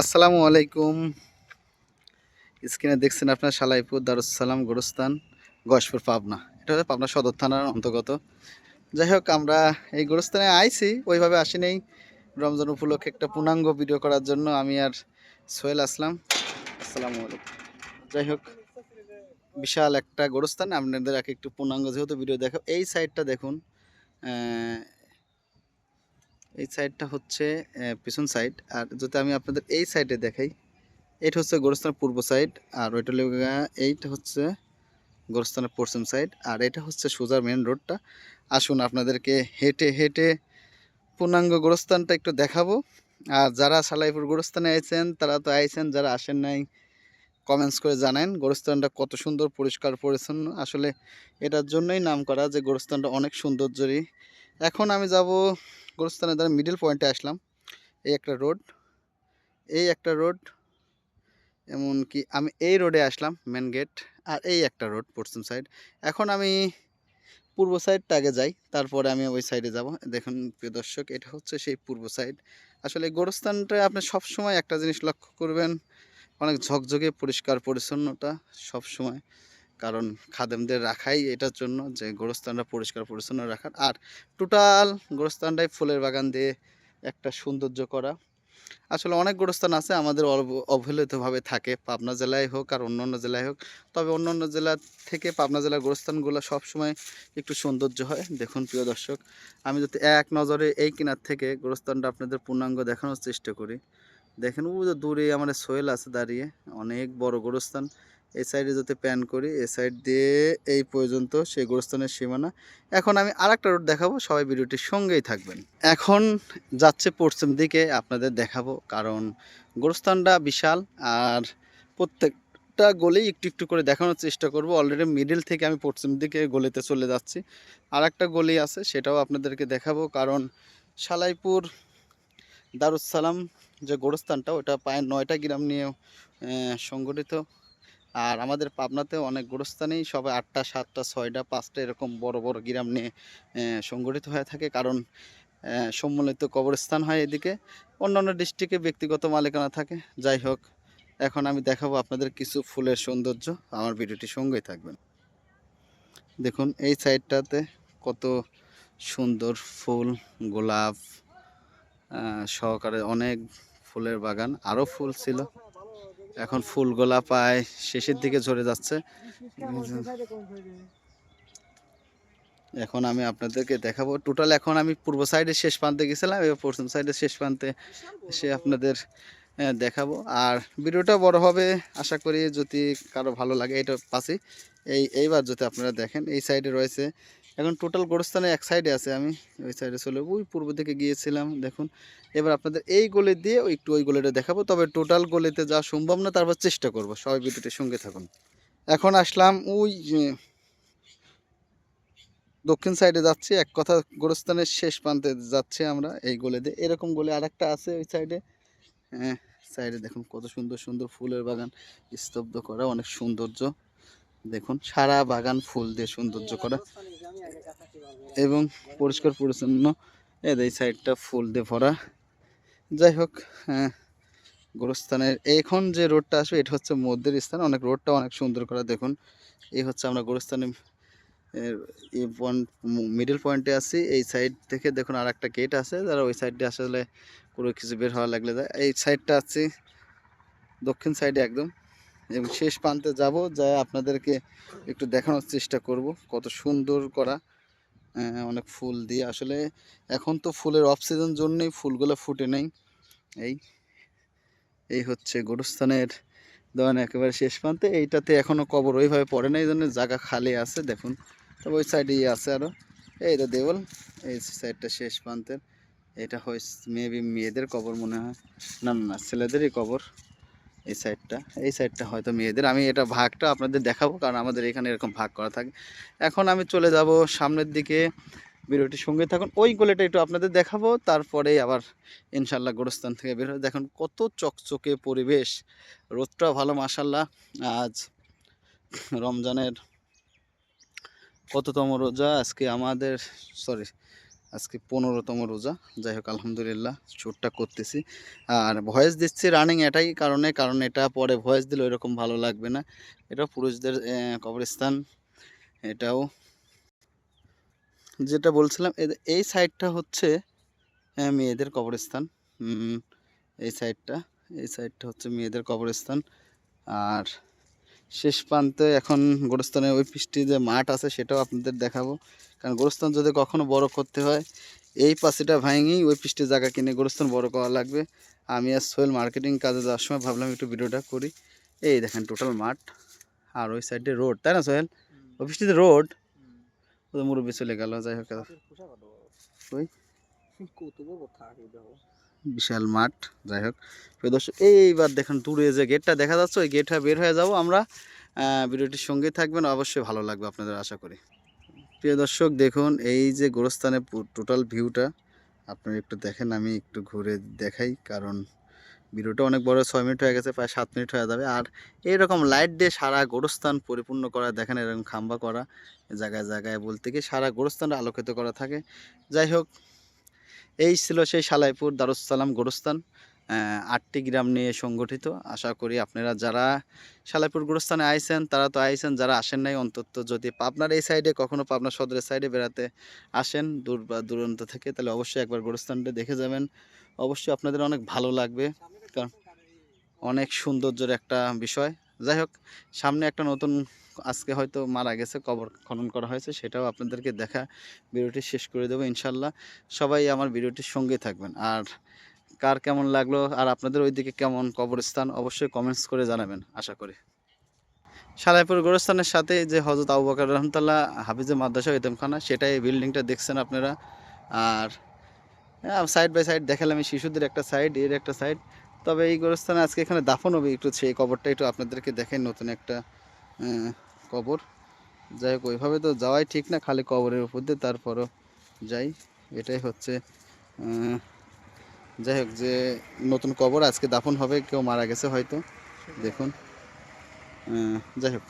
আসসালামু আলাইকুম। স্ক্রিনে দেখছেন আপনার সালাইপুর দারুসালাম গোরস্থান, গসপুর পাবনা। এটা হচ্ছে পাবনা সদর থানার অন্তর্গত। যাই হোক, আমরা এই গোরস্থানে আইছি, ওইভাবে আসি নেই। রমজান উপলক্ষে একটা পূর্ণাঙ্গ ভিডিও করার জন্য আমি আর সোহেল আসলাম। আসসালামু আলাইকুম। যাই হোক, বিশাল একটা গোরস্থান। আপনাদের এক একটু পূর্ণাঙ্গ যেহেতু ভিডিও দেখো, এই সাইডটা দেখুন এই সাইডটা হচ্ছে পিছন সাইড। আর যদি আমি আপনাদের এই সাইডে দেখাই, এটা হচ্ছে গোরস্থানের পূর্ব সাইড, আর ওইটা এইটা হচ্ছে গোরস্থানের পশ্চিম সাইড, আর এটা হচ্ছে সোজা মেন রোডটা আসুন আপনাদেরকে হেঁটে হেঁটে পূর্ণাঙ্গ গোরস্থানটা একটু দেখাবো। আর যারা সালাইপুর গোরস্থানে আইছেন, তারা তো আইছেন, যারা আসেন নাই কমেন্টস করে জানেন গোরস্থানটা কত সুন্দর, পরিষ্কার, পরিচ্ছন্ন। আসলে এটার জন্যই নাম করা যে গোরস্থানটা অনেক সৌন্দর্যরই। এখন আমি যাব গোরস্থানের দ্বারা মিডল পয়েন্টে আসলাম। এই একটা রোড এই একটা রোড এমনকি আমি এই রোডে আসলাম মেন গেট আর এই একটা রোড পশ্চিম সাইড এখন আমি পূর্ব সাইডটা আগে যাই, তারপরে আমি ওই সাইডে যাব। দেখুন, প্রিয় দর্শক, এটা হচ্ছে সেই পূর্ব সাইড আসলে গোরস্থানটা আপনি সব সময় একটা জিনিস লক্ষ্য করবেন, অনেক ঝকঝকে, পরিষ্কার, পরিচ্ছন্নতা সব সময় কারণ খাদেমদের রাখাই এটার জন্য যে গোরস্থানটা পরিষ্কার পরিচ্ছন্ন রাখার। আর টোটাল গোরস্থানটাই ফুলের বাগান দিয়ে একটা সৌন্দর্য করা। আসলে অনেক গোরস্থান আছে আমাদের অব- অবহেলিতভাবে থাকে, পাবনা জেলায় হোক আর অন্য অন্য জেলায় হোক। তবে অন্য অন্য জেলা থেকে পাবনা জেলার গোরস্থানগুলো সবসময় একটু সৌন্দর্য হয়। দেখুন প্রিয় দর্শক, আমি যদি এক নজরে এই কিনার থেকে গোরস্থানটা আপনাদের পূর্ণাঙ্গ দেখানোর চেষ্টা করি। দেখেন, ও দূরে আমার সোয়েল আছে দাঁড়িয়ে, অনেক বড় গোরস্থান। এই সাইডে যাতে প্যান করি, এই সাইড দিয়ে এই পর্যন্ত সেই গোরস্থানের সীমানা। এখন আমি আর একটা রোড দেখাবো, সবাই ভিডিওটির সঙ্গেই থাকবেন। এখন যাচ্ছে পশ্চিম দিকে, আপনাদের দেখাবো, কারণ গোরস্থানটা বিশাল, আর প্রত্যেকটা গলি একটু একটু করে দেখানোর চেষ্টা করব। অলরেডি মিডিল থেকে আমি পশ্চিম দিকে গলিতে চলে যাচ্ছি। আর একটা গলি আছে, সেটাও আপনাদেরকে দেখাবো, কারণ সালাইপুর দারুসালাম যে গোরস্থানটা, ওটা প্রায় নয়টা গ্রাম নিয়ে সংগঠিত। আর আমাদের পাবনাতে অনেক গোরস্থানেই সবাই আটটা, সাতটা, ছয়টা, পাঁচটা এরকম বড় বড় গ্রাম নিয়ে সংগঠিত হয়ে থাকে। কারণ সম্মিলিত কবরস্থান হয় এদিকে। অন্যান্য ডিস্ট্রিক্টে ব্যক্তিগত মালিকানা থাকে। যাই হোক, এখন আমি দেখাবো আপনাদের কিছু ফুলের সৌন্দর্য। আমার ভিডিওটি সঙ্গেই থাকবেন। দেখুন, এই সাইডটাতে কত সুন্দর ফুল, গোলাপ সহকারে অনেক ফুলের বাগান। আরও ফুল ছিল। এখন ফুলগুলা পায়, শেষের দিকে ঝরে যাচ্ছে। এখন আমি আপনাদেরকে দেখাবো। টোটাল এখন আমি পূর্ব সাইডের শেষ প্রান্তে গেছিলাম, এবার পশ্চিম সাইডের শেষ প্রান্তে সে আপনাদের দেখাবো। আর ভিডিওটা বড় হবে, আশা করি যদি কারও ভালো লাগে, এটা পাশে এই, এইবার যদি আপনারা দেখেন, এই সাইডে রয়েছে এখন টোটাল গোরস্থানে এক সাইডে আছে আমি, ওই সাইডে চলে ওই পূর্ব দিকে গিয়েছিলাম, দেখুন। এবার আপনাদের এই গলি দিয়ে ওই একটু ওই গলিটা দেখাবো, তবে টোটাল গলিতে যাওয়া সম্ভব না তারপর চেষ্টা করব। সবাই ভিডিওটির সঙ্গে থাকুন। এখন আসলাম ওই দক্ষিণ সাইডে যাচ্ছি, এক কথা গোরস্থানের শেষ প্রান্তে যাচ্ছি আমরা এই গলে দিয়ে। এরকম গলে আরেকটা আছে ওই সাইডে হ্যাঁ সাইডে দেখুন কত সুন্দর সুন্দর ফুলের বাগান, স্তব্ধ করা, অনেক সৌন্দর্য। দেখুন, সারা বাগান ফুল দিয়ে সৌন্দর্য করা এবং পরিষ্কার পরিচ্ছন্ন। এই সাইডটা ফুল দিয়ে ভরা। যাই হোক হ্যাঁ গোরস্থানের এখন যে রোডটা আসবে, এটা হচ্ছে মধ্যের স্থান। অনেক রোডটা অনেক সুন্দর করা দেখুন। এই হচ্ছে আমরা গোরস্থানের এই পয়েন্ট, মিডল পয়েন্টে আছি। এই সাইড থেকে দেখুন আর একটা গেট আছে। যারা ওই সাইডে আসলে কোনো কিছু বের হওয়া লাগলে যায়। এই সাইডটা আছি, দক্ষিণ সাইডে একদম। এবং শেষ প্রান্তে যাব যা আপনাদেরকে একটু দেখানোর চেষ্টা করব কত সুন্দর করা অনেক ফুল দিয়ে। আসলে এখন তো ফুলের অফ সিজন জন্যই ফুলগুলো ফুটে নেই। এই এই হচ্ছে গোরস্থানের দেওয়ান একেবারে শেষ প্রান্তে। এইটাতে এখনও কবর ওইভাবে পড়ে না এই জন্য জায়গা খালি আছে, দেখুন। তবে ওই সাইডে আছে আরও এই তো দেওয়াল, এই সাইডটা শেষ প্রান্তের। এটা হয় মেবি মেয়েদের কবর মনে হয়। না না ছেলেদেরই কবর। এই সাইডটা, এই সাইডটা হয়তো মেয়েদের। আমি এটা ভাগটা আপনাদের দেখাবো, কারণ আমাদের এখানে এরকম ভাগ করা থাকে। এখন আমি চলে যাব সামনের দিকে। ভিডিওটির সঙ্গে থাকুন। ওই গলিটা একটু আপনাদের দেখাবো, তারপরেই আবার ইনশাল্লাহ গোরস্থান থেকে বের হয়ে দেখুন কত চকচকে পরিবেশ। রোদটা ভালো মাসাল্লাহ আজ রমজানের কততম রোজা? আজকে আমাদের সরি আজকে পনেরোতম রোজা। যাই হোক, আলহামদুলিল্লাহ শ্যুটটা করতেছি। আর ভয়েস দিচ্ছি রানিং এটাই কারণে, কারণ এটা পরে ভয়েস দিলে ওইরকম ভালো লাগবে না। এটাও পুরুষদের কবরস্থান। এটাও যেটা বলছিলাম এই সাইডটা হচ্ছে মেয়েদের কবরস্থান। এই সাইডটা এই সাইডটা হচ্ছে মেয়েদের কবরস্থান। আর শেষ প্রান্তে এখন গোরস্থানের ওই পৃষ্ঠে যে মাঠ আছে সেটাও আপনাদের দেখাবো। কারণ গোরস্থান যদি কখনো বড় করতে হয় এই পাশেটা ভাঙেই ওই পৃষ্ঠে জায়গা কিনে গোরস্থান বড় করা লাগবে। আমি আর সোহেল মার্কেটিং কাজে যাওয়ার সময় ভাবলাম একটু ভিডিওটা করি। এই দেখেন টোটাল মাঠ আর ওই সাইডে রোড তাই না সোহেল? ওই পৃষ্ঠে রোড? মুরব্বী চলে গেল যাই হোক। ওই? বিশাল মাঠ, যাই হোক। দর্শক, এইবার দেখেন দূরে যে গেটটা দেখা যাচ্ছে, ওই গেটটা বের হয়ে যাব আমরা। ভিডিওটির সঙ্গে থাকবেন, অবশ্যই ভালো লাগবে আপনাদের আশা করি। প্রিয় দর্শক, দেখুন, এই যে গোরস্থানের টোটাল ভিউটা আপনারা একটু দেখেন, আমি একটু ঘুরে দেখাই, কারণ ভিডিওটা অনেক বড়, ছয় মিনিট হয়ে গেছে, প্রায় সাত মিনিট হয়ে যাবে। আর এইরকম লাইট দিয়ে সারা গোরস্থান পরিপূর্ণ করা, দেখেন এরকম খাম্বা করা, জায়গায় জায়গায় বলতে গিয়ে সারা গোরস্থানটা আলোকিত করা থাকে। যাই হোক এই ছিল সেই সালাইপুর দারুসালাম গোরস্থান আটটি গ্রাম নিয়ে সংগঠিত। আশা করি আপনারা যারা সালাইপুর গোরস্থানে আইছেন, তারা তো আইছেন, যারা আসেন নাই, অন্তত যদি পাবনার এই সাইডে কখনো পাবনা সদরের সাইডে বেড়াতে আসেন, দূর বা দূরান্ত থেকে, তাহলে অবশ্যই একবার গোরস্থানটা দেখে যাবেন। অবশ্যই আপনাদের অনেক ভালো লাগবে, কারণ অনেক সৌন্দর্যের একটা বিষয়। যাই হোক, সামনে একটা নতুন আজকে হয়তো মারা গেছে, কবর খনন করা হয়েছে, সেটাও আপনাদেরকে দেখা, ভিডিওটি শেষ করে দেবো ইনশাল্লাহ সবাই আমার ভিডিওটির সঙ্গে থাকবেন। আর কার কেমন লাগল, আর আপনাদের ওইদিকে কেমন কবরস্থান, অবশ্যই কমেন্টস করে জানাবেন, আশা করি। সারাইপুর গোরস্থানের সাথে যে হজরত আবু বকর রহমতাল্লাহ হাফিজে মাদ্রাসা ইতেমখানা সেটাই বিল্ডিংটা দেখছেন আপনারা। আর সাইড বাই সাইড দেখালাম এই শিশুদের একটা সাইড এর একটা সাইড তবে এই গোরস্থানে আজকে এখানে দাফন হবে একটু, সেই কবরটা একটু আপনাদেরকে দেখেন নতুন একটা কবর। যাই হোক ওইভাবে তো যাওয়াই ঠিক না, খালি কবরের উপর দিয়ে তারপরও যাই। এটাই হচ্ছে যাই হোক যে নতুন কবর আজকে দাফন হবে, কেউ মারা গেছে হয়তো, দেখুন। যাই হোক